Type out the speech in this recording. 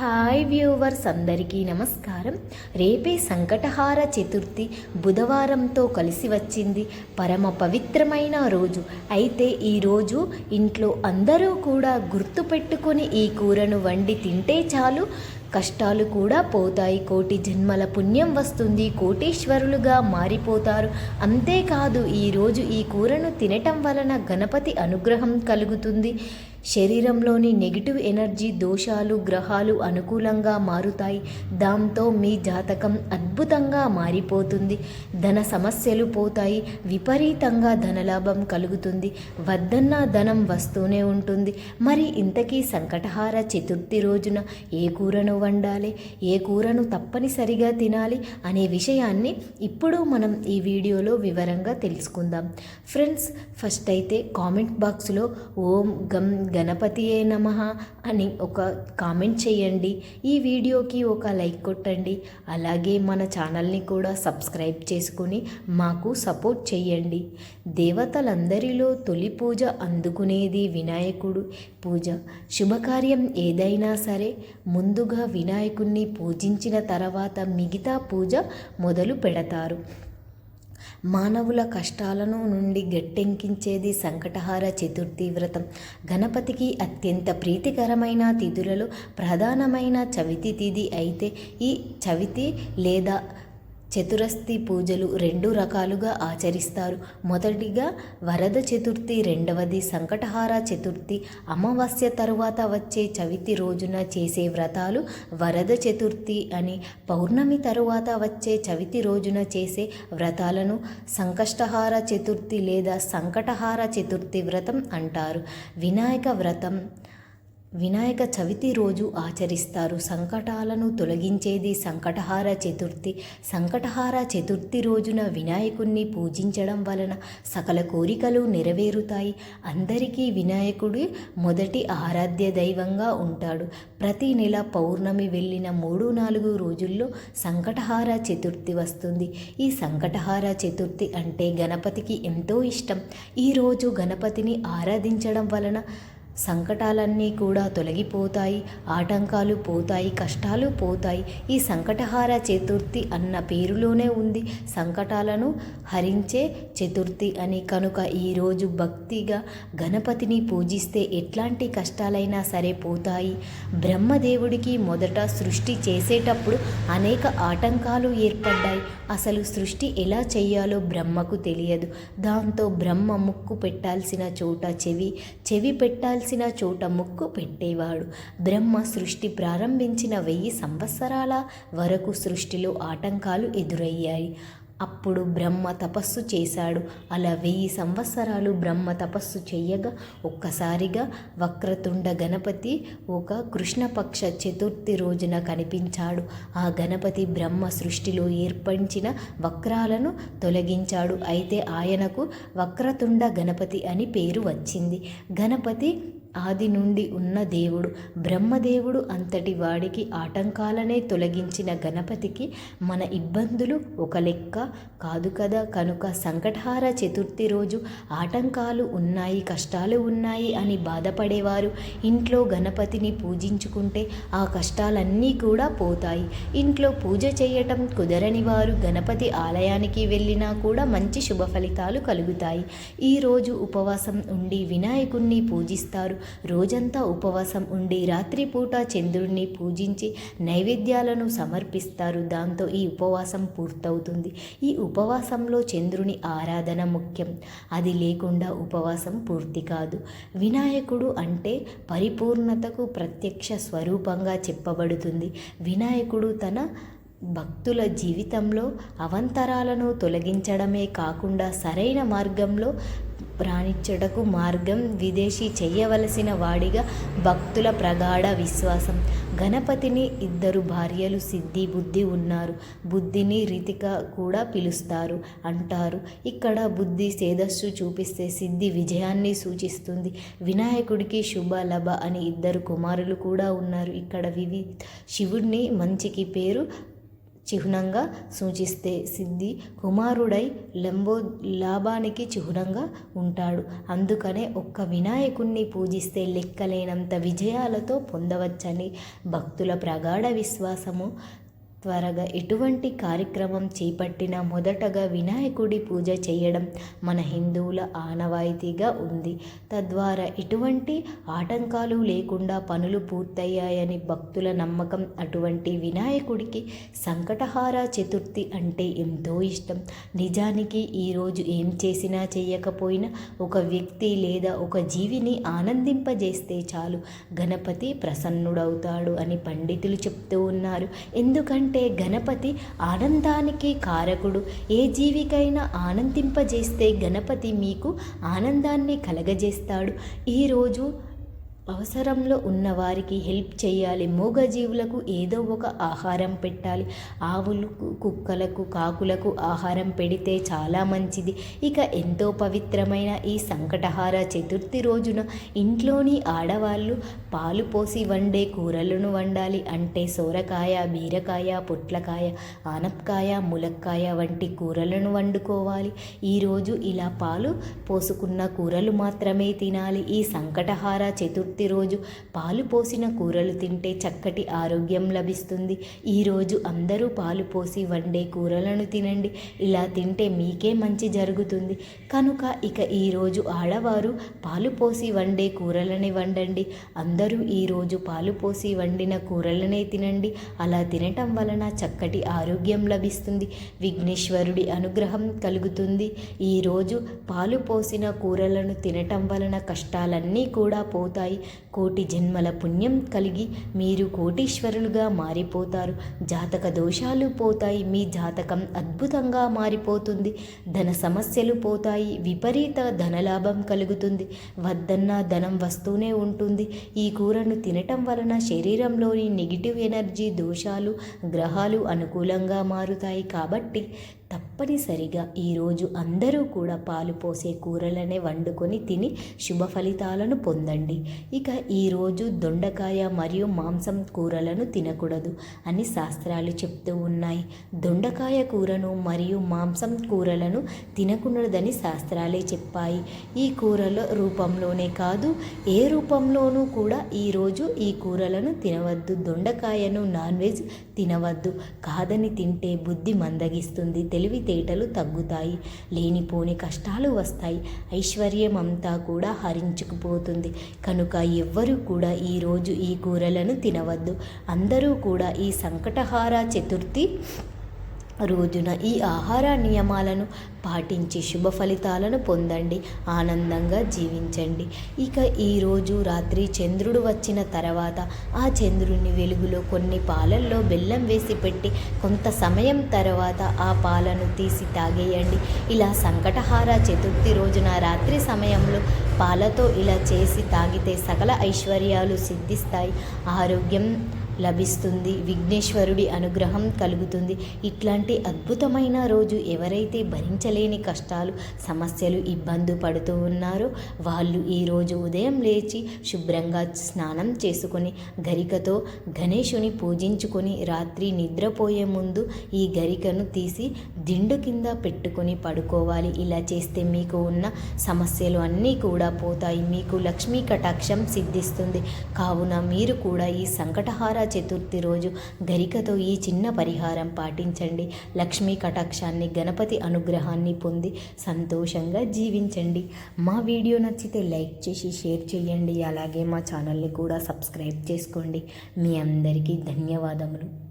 Hi viewers అందరికీ నమస్కారం. రేపే సంకటహార చతుర్థి బుధవారంతో కలిసి వచ్చింది పరమ పవిత్రమైన రోజు. అయితే ఈ రోజు ఇంట్లో అందరూ కూడా గుర్తుపెట్టుకొని ఈ కూరను వండి తింటే చాలు. కష్టాలు కూడా పోతాయి. కోటి జన్మల పుణ్యం వస్తుంది. కోటీశ్వరులుగా మారిపోతారు. అంతేకాదు ఈరోజు ఈ కూరను తినటం వలన గణపతి అనుగ్రహం కలుగుతుంది. శరీరంలోని నెగిటివ్ ఎనర్జీ దోషాలు గ్రహాలు అనుకూలంగా మారుతాయి. దాంతో మీ జాతకం అద్భుతంగా మారిపోతుంది. ధన సమస్యలు పోతాయి. విపరీతంగా ధనలాభం కలుగుతుంది. వద్దన్నా ధనం వస్తూనే ఉంటుంది. మరి ఇంతకీ సంకటహార చతుర్థి రోజున ఏ కూరను వండాలి? ఏ కూరను తప్పనిసరిగా తినాలి? అనే విషయాన్ని ఇప్పుడు మనం ఈ వీడియోలో వివరంగా తెలుసుకుందాం. ఫ్రెండ్స్ ఫస్ట్ అయితే కామెంట్ బాక్స్లో ఓం గం గణపతియే నమ అని ఒక కామెంట్ చేయండి. ఈ వీడియోకి ఒక లైక్ కొట్టండి. అలాగే మన ఛానల్ని కూడా సబ్స్క్రైబ్ చేసుకుని మాకు సపోర్ట్ చేయండి. దేవతలందరిలో తొలి పూజ అందుకునేది వినాయకుడు పూజ. శుభకార్యం ఏదైనా సరే ముందుగా వినాయకుణ్ణి పూజించిన తర్వాత మిగతా పూజ మొదలు పెడతారు. మానవుల కష్టాలను నుండి గట్టెంకించేది సంకటహార చతుర్థి వ్రతం. గణపతికి అత్యంత ప్రీతికరమైన తిథులలో ప్రధానమైన చవితి తిథి అయితే ఈ చవితి లేదా చతురస్తి పూజలు రెండు రకాలుగా ఆచరిస్తారు. మొదటిగా వరద చతుర్థి రెండవది సంకటహార చతుర్థి. అమావాస్య తరువాత వచ్చే చవితి రోజున చేసే వ్రతాలు వరద చతుర్థి అని. పౌర్ణమి తరువాత వచ్చే చవితి రోజున చేసే వ్రతాలను సంకష్టహార చతుర్థి లేదా సంకటహార చతుర్థి వ్రతం అంటారు. వినాయక వ్రతం వినాయక చవితి రోజు ఆచరిస్తారు. సంకటాలను తొలగించేది సంకటహార చతుర్థి. సంకటహార చతుర్థి రోజున వినాయకుణ్ణి పూజించడం వలన సకల కోరికలు నెరవేరుతాయి. అందరికీ వినాయకుడు మొదటి ఆరాధ్య దైవంగా ఉంటాడు. ప్రతి నెల పౌర్ణమి వెళ్ళిన మూడు నాలుగు రోజుల్లో సంకటహార చతుర్థి వస్తుంది. ఈ సంకటహార చతుర్థి అంటే గణపతికి ఎంతో ఇష్టం. ఈరోజు గణపతిని ఆరాధించడం వలన సంకటాలన్నీ కూడా తొలగిపోతాయి ఆటంకాలు పోతాయి కష్టాలు పోతాయి. ఈ సంకటహార చతుర్థి అన్న పేరులోనే ఉంది. సంకటాలను హరించే చతుర్థి అని కనుక ఈరోజు భక్తిగా గణపతిని పూజిస్తే ఎట్లాంటి కష్టాలైనా సరే పోతాయి. బ్రహ్మదేవుడికి మొదట సృష్టి చేసేటప్పుడు అనేక ఆటంకాలు ఏర్పడ్డాయి. అసలు సృష్టి ఎలా చేయాలో బ్రహ్మకు తెలియదు. దాంతో బ్రహ్మ ముక్కు పెట్టాల్సిన చోట చెవి చెవి పెట్టాల్సిన చోట ముక్కు పెట్టేవాడు. బ్రహ్మ సృష్టి ప్రారంభించిన వెయ్యి సంవత్సరాల వరకు సృష్టిలో ఆటంకాలు ఎదురయ్యాయి. అప్పుడు బ్రహ్మ తపస్సు చేశాడు. అలా వెయ్యి సంవత్సరాలు బ్రహ్మ తపస్సు చెయ్యగా ఒక్కసారిగా వక్రతుండ గణపతి ఒక కృష్ణపక్ష చతుర్థి రోజున కనిపించాడు. ఆ గణపతి బ్రహ్మ సృష్టిలో ఏర్పరిచిన వక్రాలను తొలగించాడు. అయితే ఆయనకు వక్రతుండ గణపతి అని పేరు వచ్చింది. గణపతి ఆది నుండి ఉన్న దేవుడు బ్రహ్మదేవుడు అంతటి వాడికి ఆటంకాలనే తొలగించిన గణపతికి మన ఇబ్బందులు ఒక లెక్క కాదు కదా. కనుక సంకటహార చతుర్థి రోజు ఆటంకాలు ఉన్నాయి కష్టాలు ఉన్నాయి అని బాధపడేవారు. ఇంట్లో గణపతిని పూజించుకుంటే ఆ కష్టాలన్నీ కూడా పోతాయి. ఇంట్లో పూజ చేయటం కుదరని వారు గణపతి ఆలయానికి వెళ్ళినా కూడా మంచి శుభ ఫలితాలు కలుగుతాయి. ఈరోజు ఉపవాసం ఉండి వినాయకుణ్ణి పూజిస్తారు. రోజంతా ఉపవాసం ఉండి రాత్రిపూట చంద్రుడిని పూజించి నైవేద్యాలను సమర్పిస్తారు. దాంతో ఈ ఉపవాసం పూర్తవుతుంది. ఈ ఉపవాసంలో చంద్రుని ఆరాధన ముఖ్యం. అది లేకుండా ఉపవాసం పూర్తి కాదు. వినాయకుడు అంటే పరిపూర్ణతకు ప్రత్యక్ష స్వరూపంగా చెప్పబడుతుంది. వినాయకుడు తన భక్తుల జీవితంలో అవంతరాలను తొలగించడమే కాకుండా సరైన మార్గంలో ప్రాణించుటకు మార్గం విదేశీ చేయవలసిన వాడిగా భక్తుల ప్రగాఢ విశ్వాసం. గణపతిని ఇద్దరు భార్యలు సిద్ధి బుద్ధి ఉన్నారు. బుద్ధిని రీతిక కూడా పిలుస్తారు అంటారు. ఇక్కడ బుద్ధి సేదస్సు చూపిస్తే సిద్ధి విజయాన్ని సూచిస్తుంది. వినాయకుడికి శుభలభ అని ఇద్దరు కుమారులు కూడా ఉన్నారు. ఇక్కడ వివి శివుడిని మంచికి పేరు చిహ్నంగా సూచిస్తే సిద్ధి కుమారుడై లంబో లాభానికి చిహ్నంగా ఉంటాడు. అందుకనే ఒక్క వినాయకుణ్ణి పూజిస్తే లెక్కలేనంత విజయాలతో పొందవచ్చని భక్తుల ప్రగాఢ విశ్వాసము త్వరగా ఎటువంటి కార్యక్రమం చేపట్టినా మొదటగా వినాయకుడి పూజ చేయడం మన హిందువుల ఆనవాయితీగా ఉంది. తద్వారా ఎటువంటి ఆటంకాలు లేకుండా పనులు పూర్తయ్యాయని భక్తుల నమ్మకం అటువంటి వినాయకుడికి సంకటహార చతుర్థి అంటే ఎంతో ఇష్టం. నిజానికి ఈరోజు ఏం చేసినా చేయకపోయినా ఒక వ్యక్తి లేదా ఒక జీవిని ఆనందింపజేస్తే చాలు. గణపతి ప్రసన్నుడవుతాడు అని పండితులు చెప్తూ ఉన్నారు. ఎందుకంటే అంటే గణపతి ఆనందానికి కారకుడు. ఏ జీవికైనా ఆనందింపజేస్తే గణపతి మీకు ఆనందాన్ని కలగజేస్తాడు. ఈరోజు అవసరంలో ఉన్నవారికి హెల్ప్ చేయాలి. మూగజీవులకు ఏదో ఒక ఆహారం పెట్టాలి. ఆవులకు కుక్కలకు కాకులకు ఆహారం పెడితే చాలా మంచిది. ఇక ఎంతో పవిత్రమైన ఈ సంకటహార చతుర్థి రోజున ఇంట్లోని ఆడవాళ్ళు పాలు పోసి వండే కూరలను వండాలి. అంటే సోరకాయ బీరకాయ పొట్లకాయ ఆనపకాయ ములక్కాయ వంటి కూరలను వండుకోవాలి. ఈరోజు ఇలా పాలు పోసుకున్న కూరలు మాత్రమే తినాలి. ఈ సంకటహార చతుర్థి ప్రతిరోజు పాలు పోసిన కూరలు తింటే చక్కటి ఆరోగ్యం లభిస్తుంది. ఈరోజు అందరూ పాలు పోసి వండే కూరలను తినండి. ఇలా తింటే మీకే మంచి జరుగుతుంది. కనుక ఇక ఈరోజు ఆడవారు పాలు పోసి వండే కూరలని వండండి. అందరూ ఈరోజు పాలు పోసి వండిన కూరలనే తినండి. అలా తినటం వలన చక్కటి ఆరోగ్యం లభిస్తుంది. విఘ్నేశ్వరుడి అనుగ్రహం కలుగుతుంది. ఈరోజు పాలు పోసిన కూరలను తినటం వలన కష్టాలన్నీ కూడా పోతాయి. కోటి జన్మల పుణ్యం కలిగి మీరు కోటీశ్వరులుగా మారిపోతారు. జాతక దోషాలు పోతాయి. మీ జాతకం అద్భుతంగా మారిపోతుంది. ధన సమస్యలు పోతాయి. విపరీత ధనలాభం కలుగుతుంది. వద్దన్న ధనం వస్తూనే ఉంటుంది. ఈ కూరను తినటం వలన శరీరంలోని నెగిటివ్ ఎనర్జీ దోషాలు గ్రహాలు అనుకూలంగా మారుతాయి. కాబట్టి తప్పనిసరిగా ఈరోజు అందరూ కూడా పాలు పోసే కూరలనే వండుకొని తిని శుభ ఫలితాలను పొందండి. ఇక ఈరోజు దొండకాయ మరియు మాంసం కూరలను తినకూడదు అని శాస్త్రాలు చెప్తూ ఉన్నాయి. దొండకాయ కూరను మరియు మాంసం కూరలను తినకూడదని శాస్త్రాలే చెప్పాయి. ఈ కూరల రూపంలోనే కాదు ఏ రూపంలోనూ కూడా ఈరోజు ఈ కూరలను తినవద్దు. దొండకాయను నాన్ వెజ్ తినవద్దు. కాదని తింటే బుద్ధి మందగిస్తుంది. తెలివితేటలు తగ్గుతాయి. లేనిపోని కష్టాలు వస్తాయి. ఐశ్వర్యం అంతా కూడా హరించుకుపోతుంది. కనుక ఎవ్వరూ కూడా ఈరోజు ఈ కూరలను తినవద్దు. అందరూ కూడా ఈ సంకటహార చతుర్థి రోజున ఈ ఆహార నియమాలను పాటించి శుభ ఫలితాలను పొందండి. ఆనందంగా జీవించండి. ఇక ఈరోజు రాత్రి చంద్రుడు వచ్చిన తర్వాత ఆ చంద్రుని వెలుగులో కొన్ని పాలల్లో బెల్లం వేసి పెట్టి కొంత సమయం తర్వాత ఆ పాలను తీసి తాగేయండి. ఇలా సంకటహార చతుర్థి రోజున రాత్రి సమయంలో పాలతో ఇలా చేసి తాగితే సకల ఐశ్వర్యాలు సిద్ధిస్తాయి. ఆరోగ్యం లభిస్తుంది. విఘ్నేశ్వరుడి అనుగ్రహం కలుగుతుంది. ఇట్లాంటి అద్భుతమైన రోజు ఎవరైతే భరించలేని కష్టాలు సమస్యలు ఇబ్బంది పడుతూ ఉన్నారో వాళ్ళు ఈరోజు ఉదయం లేచి శుభ్రంగా స్నానం చేసుకొని గరికతో గణేషుని పూజించుకొని రాత్రి నిద్రపోయే ముందు ఈ గరికను తీసి దిండు కింద పెట్టుకొని పడుకోవాలి. ఇలా చేస్తే మీకు ఉన్న సమస్యలు అన్నీ కూడా పోతాయి. మీకు లక్ష్మీ కటాక్షం సిద్ధిస్తుంది. కావున మీరు కూడా ఈ సంకటహార చతుర్థి రోజు గరికతో ఈ చిన్న పరిహారం పాటించండి. లక్ష్మీ కటాక్షాన్ని గణపతి అనుగ్రహాన్ని పొంది సంతోషంగా జీవించండి. మా వీడియో నచ్చితే లైక్ చేసి షేర్ చేయండి. అలాగే మా ఛానల్ని కూడా సబ్స్క్రైబ్ చేసుకోండి. మీ అందరికీ ధన్యవాదములు.